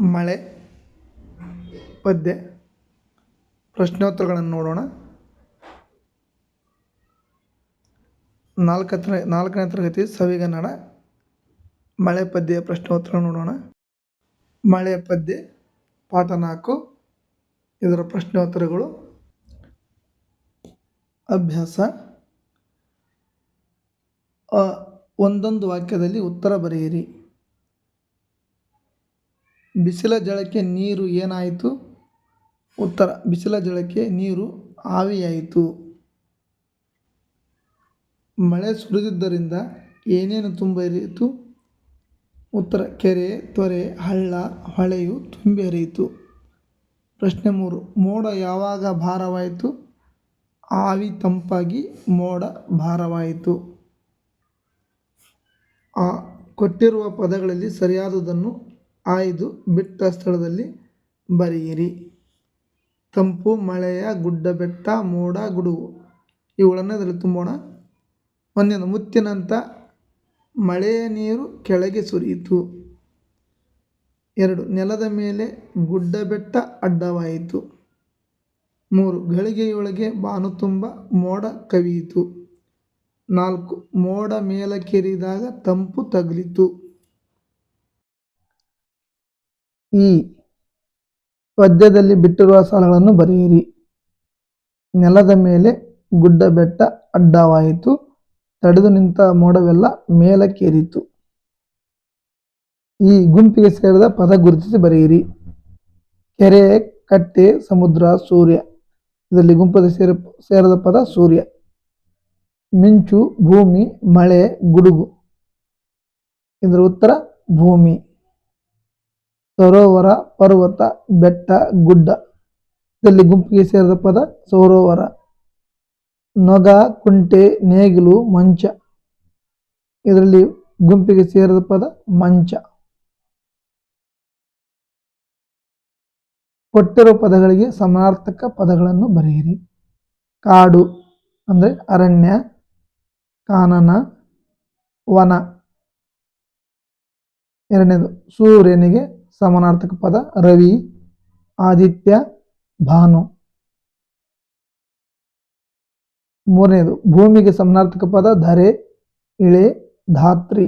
ಮಳೆ, ಪದ್ಯ, ಪ್ರಶ್ನೋತ್ತರಗಳನ್ನು ನೋಡೋಣ. ನಾಲ್ಕನೇ ನಾಲ್ಕನೇ ತರಗತಿ ಸವಿಗನ್ನಡ ಮಳೆ, ಪದ್ಯ, ಪ್ರಶ್ನೋತ್ತರ ನೋಡೋಣ. ಮಳೆ, ಪದ್ಯ, ಪಾಠ ನಾಲ್ಕು, ಇದರ ಪ್ರಶ್ನೋತ್ತರಗಳು. ಅಭ್ಯಾಸ. ಒಂದೊಂದು ವಾಕ್ಯದಲ್ಲಿ ಉತ್ತರ ಬರೆಯಿರಿ. ಬಿಸಿಲ ಜಳಕ್ಕೆ ನೀರು ಏನಾಯಿತು? ಉತ್ತರ, ಬಿಸಿಲ ಜಳಕ್ಕೆ ನೀರು ಆವಿಯಾಯಿತು. ಮಳೆ ಸುರಿದಿದ್ದರಿಂದ ಏನೇನು ತುಂಬಿ ಉತ್ತರ, ಕೆರೆ, ತೊರೆ, ಹಳ್ಳ, ಹೊಳೆಯು ತುಂಬಿ ಹರಿಯಿತು ಪ್ರಶ್ನೆ ಮೂರು, ಮೋಡ ಯಾವಾಗ ಭಾರವಾಯಿತು? ಆವಿ ತಂಪಾಗಿ ಮೋಡ ಭಾರವಾಯಿತು. ಆ, ಕೊಟ್ಟಿರುವ ಪದಗಳಲ್ಲಿ ಸರಿಯಾದುದನ್ನು ಆಯ್ದು ಬಿಟ್ಟ ಸ್ಥಳದಲ್ಲಿ ಬರೆಯಿರಿ. ತಂಪು, ಮಳೆಯ, ಗುಡ್ಡ ಬೆಟ್ಟ, ಮೋಡ, ಗುಡುಗು, ಇವುಗಳನ್ನು ಅದರಲ್ಲಿ ತುಂಬೋಣ. ಒಂದೇನು ಮುತ್ತಿನಂಥ ಮಳೆಯ ನೀರು ಕೆಳಗೆ ಸುರಿಯಿತು. ಎರಡು, ನೆಲದ ಮೇಲೆ ಗುಡ್ಡ ಬೆಟ್ಟ ಅಡ್ಡವಾಯಿತು. ಮೂರು, ಗಳಿಗೆಯೊಳಗೆ ಬಾನು ತುಂಬ, ಮೋಡ ಕವಿಯಿತು. ನಾಲ್ಕು, ಮೋಡ ಮೇಲಕ್ಕೇರಿದಾಗ ತಂಪು ತಗುಲಿತು. ಈ ಪದ್ಯದಲ್ಲಿ ಬಿಟ್ಟಿರುವ ಸಾಲಗಳನ್ನು ಬರೆಯಿರಿ. ನೆಲದ ಮೇಲೆ ಗುಡ್ಡ ಬೆಟ್ಟ ಅಡ್ಡವಾಯಿತು, ತಡೆದು ನಿಂತ ಮೋಡವೆಲ್ಲ ಮೇಲಕ್ಕೇರಿತು. ಈ ಗುಂಪಿಗೆ ಸೇರಿದ ಪದ ಗುರುತಿಸಿ ಬರೆಯಿರಿ. ಕೆರೆ, ಕಟ್ಟೆ, ಸಮುದ್ರ, ಸೂರ್ಯ. ಇದರಲ್ಲಿ ಗುಂಪದ ಸೇರ, ಸೇರದ ಪದ ಸೂರ್ಯ. ಮಿಂಚು, ಭೂಮಿ, ಮಳೆ, ಗುಡುಗು. ಇದರ ಉತ್ತರ ಭೂಮಿ. ಸರೋವರ ಪರ್ವತ, ಬೆಟ್ಟ, ಗುಡ್ಡ. ಇದರಲ್ಲಿ ಗುಂಪಿಗೆ ಸೇರಿದ ಪದ ಸರೋವರ. ನೊಗ, ಕುಂಟೆ, ನೇಗಿಲು, ಮಂಚ. ಇದರಲ್ಲಿ ಗುಂಪಿಗೆ ಸೇರಿದ ಪದ ಮಂಚ. ಕೊಟ್ಟಿರುವ ಪದಗಳಿಗೆ ಸಮಾರ್ಥಕ ಪದಗಳನ್ನು ಬರೆಯಿರಿ. ಕಾಡು ಅಂದರೆ ಅರಣ್ಯ, ಕಾನನ, ವನ. ಎರಡನೇದು, ಸೂರ್ಯನಿಗೆ ಸಮಾನಾರ್ಥಕ ಪದ ರವಿ ಆದಿತ್ಯ ಭಾನು. ಮೂರನೇದು, ಭೂಮಿಗೆ ಸಮಾನಾರ್ಥಕ ಪದ ಧರೆ, ಇಳೆ, ಧಾತ್ರಿ.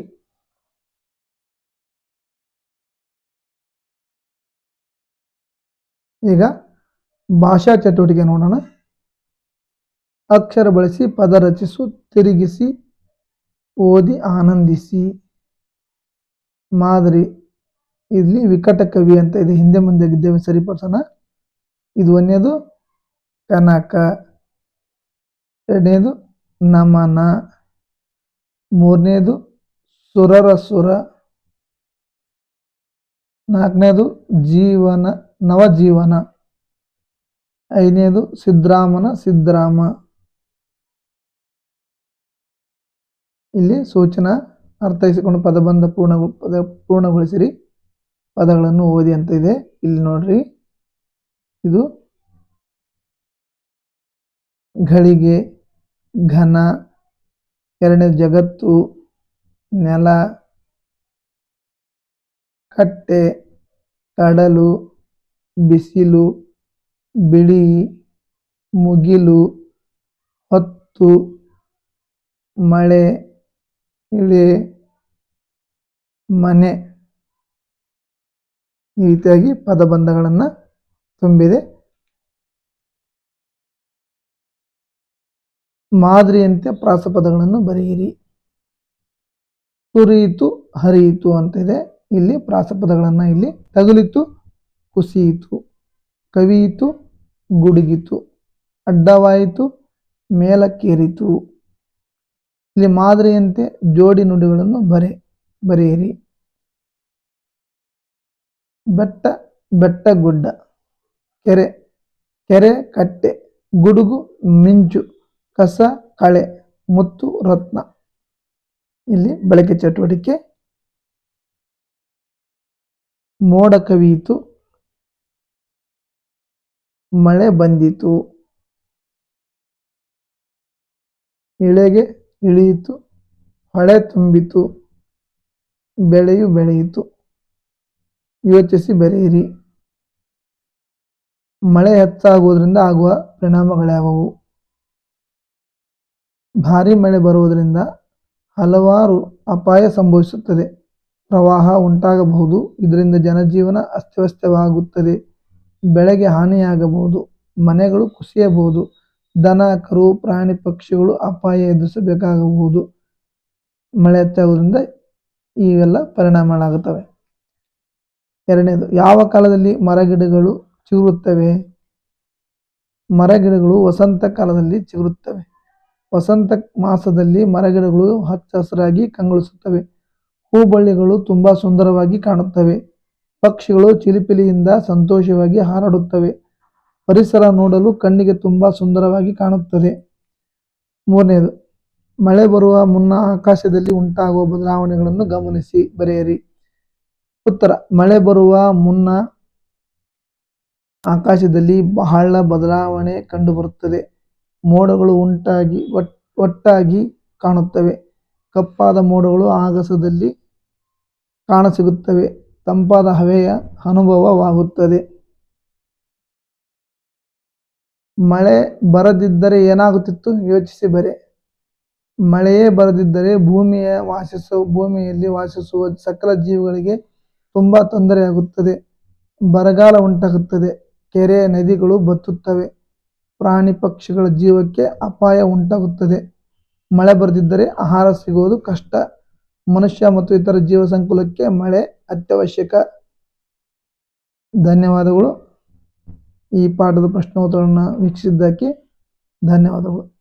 ಈಗ ಭಾಷಾ ಚಟುವಟಿಕೆ ನೋಡೋಣ. ಅಕ್ಷರ ಬಳಸಿ, ಪದ ರಚಿಸು, ತಿರುಗಿಸಿ, ಓದಿ, ಆನಂದಿಸಿ. ಮಾದರಿ ಇಲ್ಲಿ ವಿಕಟ ಕವಿ ಅಂತ ಇದೆ. ಹಿಂದೆ ಮುಂದೆ ಇದ್ದೇವೆ ಸರಿಪಡಿಸೋಣ. ಇದು ಒಂದೇದು ಕನಕ. ಎರಡನೇದು ನಮನ. ಮೂರನೇದು ಸುರರ ಸುರ ನಾಲ್ಕನೇದು ಜೀವನ, ನವಜೀವನ. ಐದನೇದು ಸಿದ್ರಾಮನ, ಸಿದ್ರಾಮ. ಇಲ್ಲಿ ಸೂಚನಾ ಅರ್ಥೈಸಿಕೊಂಡು ಪದಬಂಧ ಪೂರ್ಣ ಪದ ಪೂರ್ಣಗೊಳಿಸಿರಿ. ಪದಗಳನ್ನು ಓದಿ ಅಂತ ಇದೆ. ಇಲ್ಲಿ ನೋಡ್ರಿ. ಇದು ಗಳಿಗೆ ಘನ, ಎರಡನೇ ಜಗತ್ತು, ನೆಲ, ಕಟ್ಟೆ, ಕಡಲು, ಬಿಸಿಲು, ಬಿಳಿ, ಮುಗಿಲು, ಹೊತ್ತು, ಮಳೆ, ಇಳೆ, ಮನೆ. ಈ ರೀತಿಯಾಗಿ ಪದಬಂಧಗಳನ್ನು ತುಂಬಿದೆ. ಮಾದರಿಯಂತೆ ಪ್ರಾಸಪದಗಳನ್ನು ಬರೆಯಿರಿ. ಸುರಿಯಿತು ಹರಿಯಿತು ಅಂತ ಇದೆ. ಇಲ್ಲಿ ಪ್ರಾಸಪದಗಳನ್ನು ಇಲ್ಲಿ ತಗುಲಿತು, ಕುಸಿಯಿತು, ಕವಿಯಿತು, ಗುಡುಗಿತು, ಅಡ್ಡವಾಯಿತು, ಮೇಲಕ್ಕೇರಿತು. ಇಲ್ಲಿ ಮಾದರಿಯಂತೆ ಜೋಡಿ ನುಡಿಗಳನ್ನು ಬರೆ, ಬರೆಯಿರಿ. ಬೆಟ್ಟ ಬೆಟ್ಟ ಗುಡ್ಡ, ಕೆರೆ ಕೆರೆ ಕಟ್ಟೆ, ಗುಡುಗು, ಮಿಂಚು, ಕಸ, ಕಳೆ, ಮುತ್ತು, ರತ್ನ. ಇಲ್ಲಿ ಬಳಕೆ ಚಟುವಟಿಕೆ. ಮೋಡ ಕವಿಯಿತು. ಮಳೆ ಬಂದಿತು. ಇಳೆಗೆ ಇಳಿಯಿತು. ಹೊಳೆ ತುಂಬಿತು. ಬೆಳೆಯು ಬೆಳೆಯಿತು. ಯೋಚಿಸಿ ಬೆರೆಯಿರಿ. ಮಳೆ ಹೆಚ್ಚಾಗುವುದರಿಂದ ಆಗುವ ಪರಿಣಾಮಗಳ್ಯಾವವು ಭಾರಿ ಮಳೆ ಬರುವುದರಿಂದ ಹಲವಾರು ಅಪಾಯ ಸಂಭವಿಸುತ್ತದೆ. ಪ್ರವಾಹ ಉಂಟಾಗಬಹುದು. ಇದರಿಂದ ಜನಜೀವನ ಅಸ್ತವ್ಯಸ್ತವಾಗುತ್ತದೆ. ಬೆಳೆಗೆ ಹಾನಿಯಾಗಬಹುದು. ಮನೆಗಳು ಕುಸಿಯಬಹುದು. ದನ, ಕರು, ಪ್ರಾಣಿ, ಪಕ್ಷಿಗಳು ಅಪಾಯ ಎದುರಿಸಬೇಕಾಗಬಹುದು. ಮಳೆ ಹೆಚ್ಚಾಗುವುದರಿಂದ ಇವೆಲ್ಲ ಪರಿಣಾಮಗಳಾಗುತ್ತವೆ. ಎರಡನೇದು, ಯಾವ ಕಾಲದಲ್ಲಿ ಮರಗಿಡಗಳು ಚಿಗುರುತ್ತವೆ? ಮರಗಿಡಗಳು ವಸಂತ ಕಾಲದಲ್ಲಿ ಚಿಗುರುತ್ತವೆ. ವಸಂತ ಮಾಸದಲ್ಲಿ ಮರಗಿಡಗಳು ಹಚ್ಚ ಹಸಿರಾಗಿ ಕಂಗೊಳಿಸುತ್ತವೆ. ಹೂಬಳ್ಳಿಗಳು ತುಂಬಾ ಸುಂದರವಾಗಿ ಕಾಣುತ್ತವೆ. ಪಕ್ಷಿಗಳು ಚಿಲಿಪಿಲಿಯಿಂದ ಸಂತೋಷವಾಗಿ ಹಾರಾಡುತ್ತವೆ. ಪರಿಸರ ನೋಡಲು ಕಣ್ಣಿಗೆ ತುಂಬಾ ಸುಂದರವಾಗಿ ಕಾಣುತ್ತದೆ. ಮೂರನೇದು, ಮಳೆ ಬರುವ ಮುನ್ನ ಆಕಾಶದಲ್ಲಿ ಉಂಟಾಗುವ ಬದಲಾವಣೆಗಳನ್ನು ಗಮನಿಸಿ, ಬರೆಯಿರಿ. ಉತ್ತರ, ಮಳೆ ಬರುವ ಮುನ್ನ ಆಕಾಶದಲ್ಲಿ ಬಹಳ ಬದಲಾವಣೆ ಕಂಡುಬರುತ್ತದೆ. ಮೋಡಗಳು ಉಂಟಾಗಿ, ಒಟ್, ಒಟ್ಟಾಗಿ ಕಾಣುತ್ತವೆ. ಕಪ್ಪಾದ ಮೋಡಗಳು ಆಗಸದಲ್ಲಿ ಕಾಣಸಿಗುತ್ತವೆ. ತಂಪಾದ ಹವೆಯ ಅನುಭವವಾಗುತ್ತದೆ. ಮಳೆ ಬರದಿದ್ದರೆ ಏನಾಗುತ್ತಿತ್ತು? ಯೋಚಿಸಿ ಬರೆ. ಮಳೆಯೇ ಬರದಿದ್ದರೆ ಭೂಮಿಯ ವಾಸಿಸುವ ಭೂಮಿಯಲ್ಲಿ ವಾಸಿಸುವ ಸಕಲ ಜೀವಿಗಳಿಗೆ ತುಂಬ ತೊಂದರೆಯಾಗುತ್ತದೆ ಬರಗಾಲ ಉಂಟಾಗುತ್ತದೆ. ಕೆರೆ ನದಿಗಳು ಬತ್ತುತ್ತವೆ. ಪ್ರಾಣಿ ಪಕ್ಷಿಗಳ ಜೀವಕ್ಕೆ ಅಪಾಯ ಉಂಟಾಗುತ್ತದೆ. ಮಳೆ ಬರದಿದ್ದರೆ ಆಹಾರ ಸಿಗುವುದು ಕಷ್ಟ. ಮನುಷ್ಯ ಮತ್ತು ಇತರ ಜೀವ ಸಂಕುಲಕ್ಕೆ ಮಳೆ ಅತ್ಯವಶ್ಯಕ. ಧನ್ಯವಾದಗಳು. ಈ ಪಾಠದ ಪ್ರಶ್ನೋತ್ತರವನ್ನು ವೀಕ್ಷಿಸಿದ್ದಕ್ಕೆ ಧನ್ಯವಾದಗಳು.